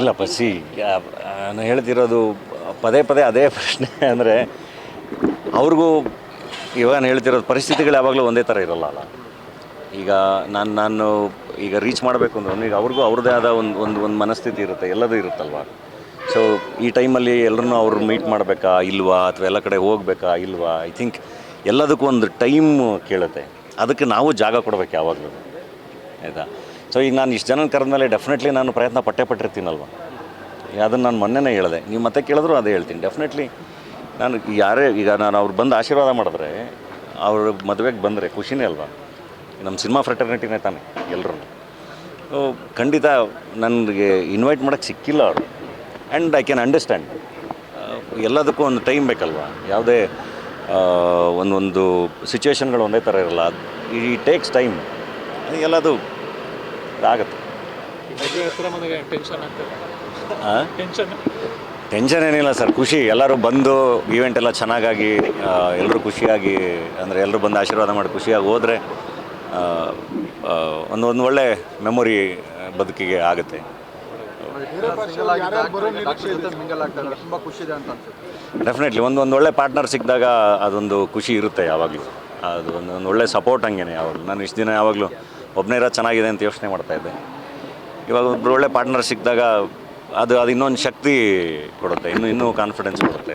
ಇಲ್ಲ ಪಸಿ ನಾನು ಹೇಳ್ತಿರೋದು ಪದೇ ಪದೇ ಅದೇ ಪ್ರಶ್ನೆ ಅಂದರೆ ಅವ್ರಿಗೂ ಇವಾಗ ನಾನು ಹೇಳ್ತಿರೋದು ಪರಿಸ್ಥಿತಿಗಳು ಯಾವಾಗಲೂ ಒಂದೇ ಥರ ಇರಲ್ಲ ಅಲ್ಲ. ಈಗ ನಾನು ನಾನು ಈಗ ರೀಚ್ ಮಾಡಬೇಕು ಅಂದ್ರೆ, ಈಗ ಅವ್ರಿಗೂ ಅವ್ರದ್ದೇ ಆದ ಒಂದು ಒಂದು ಒಂದು ಮನಸ್ಥಿತಿ ಇರುತ್ತೆ, ಎಲ್ಲದೂ ಇರುತ್ತಲ್ವ? ಸೊ ಈ ಟೈಮಲ್ಲಿ ಎಲ್ಲರನ್ನೂ ಅವ್ರು ಮೀಟ್ ಮಾಡಬೇಕಾ, ಇಲ್ವಾ? ಅಥವಾ ಎಲ್ಲ ಕಡೆ ಹೋಗ್ಬೇಕಾ, ಇಲ್ವಾ? ಐ ಥಿಂಕ್ ಎಲ್ಲದಕ್ಕೂ ಒಂದು ಟೈಮ್ ಕೇಳುತ್ತೆ. ಅದಕ್ಕೆ ನಾವು ಜಾಗ ಕೊಡಬೇಕು ಯಾವಾಗಲೂ. ಆಯಿತಾ? ಸೊ ಈಗ ನಾನು ಇಷ್ಟು ಜನ ಕರೆದ್ಮೇಲೆ ಡೆಫಿನೆಟ್ಲಿ ನಾನು ಪ್ರಯತ್ನ ಪಟ್ಟೆ ಪಟ್ಟಿರ್ತೀನಲ್ವ? ಅದನ್ನು ನಾನು ಮೊನ್ನೆನೇ ಹೇಳಿದೆ. ನೀವು ಮತ್ತೆ ಕೇಳಿದ್ರು ಅದೇ ಹೇಳ್ತೀನಿ. ಡೆಫಿನೆಟ್ಲಿ ನಾನು ಯಾರೇ, ಈಗ ನಾನು ಅವ್ರು ಬಂದು ಆಶೀರ್ವಾದ ಮಾಡಿದ್ರೆ ಅವ್ರ ಮದುವೆಗೆ ಬಂದರೆ ಖುಷಿನೇ ಅಲ್ವಾ? ನಮ್ಮ ಸಿನಿಮಾ ಫ್ರೆಟರ್ನಿಟಿನೇ ತಾನೆ ಎಲ್ಲರೂ ಖಂಡಿತ ನನಗೆ ಇನ್ವೈಟ್ ಮಾಡೋಕ್ಕೆ ಸಿಕ್ಕಿಲ್ಲ ಅವರು. ಆ್ಯಂಡ್ ಐ ಕ್ಯಾನ್ ಅಂಡರ್ಸ್ಟ್ಯಾಂಡ್ ಎಲ್ಲದಕ್ಕೂ ಒಂದು ಟೈಮ್ ಬೇಕಲ್ವಾ? ಯಾವುದೇ ಒಂದೊಂದು ಸಿಚುವೇಷನ್ಗಳು ಒಂದೇ ಥರ ಇರಲ್ಲ. ಈ ಟೇಕ್ಸ್ ಟೈಮ್ ಎಲ್ಲದು ಆಗುತ್ತೆ ಟೆನ್ಷನ್ ಏನಿಲ್ಲ ಸರ್ ಖುಷಿ. ಎಲ್ಲರೂ ಬಂದು ಈವೆಂಟ್ ಎಲ್ಲ ಚೆನ್ನಾಗಾಗಿ ಎಲ್ಲರೂ ಖುಷಿಯಾಗಿ ಅಂದರೆ ಎಲ್ಲರೂ ಬಂದು ಆಶೀರ್ವಾದ ಮಾಡಿ ಖುಷಿಯಾಗಿ ಹೋದರೆ ಒಂದು ಒಂದು ಒಳ್ಳೆ ಮೆಮೊರಿ ಬದುಕಿಗೆ ಆಗುತ್ತೆ. ಡೆಫಿನೆಟ್ಲಿ ಒಂದು ಒಂದು ಒಳ್ಳೆ ಪಾರ್ಟ್ನರ್ ಸಿಕ್ಕಿದಾಗ ಅದೊಂದು ಖುಷಿ ಇರುತ್ತೆ ಯಾವಾಗಲೂ. ಅದು ಒಂದು ಒಂದು ಒಳ್ಳೆ ಸಪೋರ್ಟ್ ಹಂಗೇನೆ ಯಾವಾಗಲೂ. ನಾನು ಇಷ್ಟು ದಿನ ಯಾವಾಗಲೂ ಒಬ್ಬನೇ ಇರೋ ಚೆನ್ನಾಗಿದೆ ಅಂತ ಯೋಚನೆ ಮಾಡ್ತಾಯಿದ್ದೆ ಇವಾಗ ಒಬ್ರು ಒಳ್ಳೆ ಪಾರ್ಟ್ನರ್ ಸಿಕ್ಕಿದಾಗ ಅದು ಅದು ಇನ್ನೊಂದು ಶಕ್ತಿ ಕೊಡುತ್ತೆ ಇನ್ನೂ ಇನ್ನೂ ಕಾನ್ಫಿಡೆನ್ಸ್ ಕೊಡುತ್ತೆ.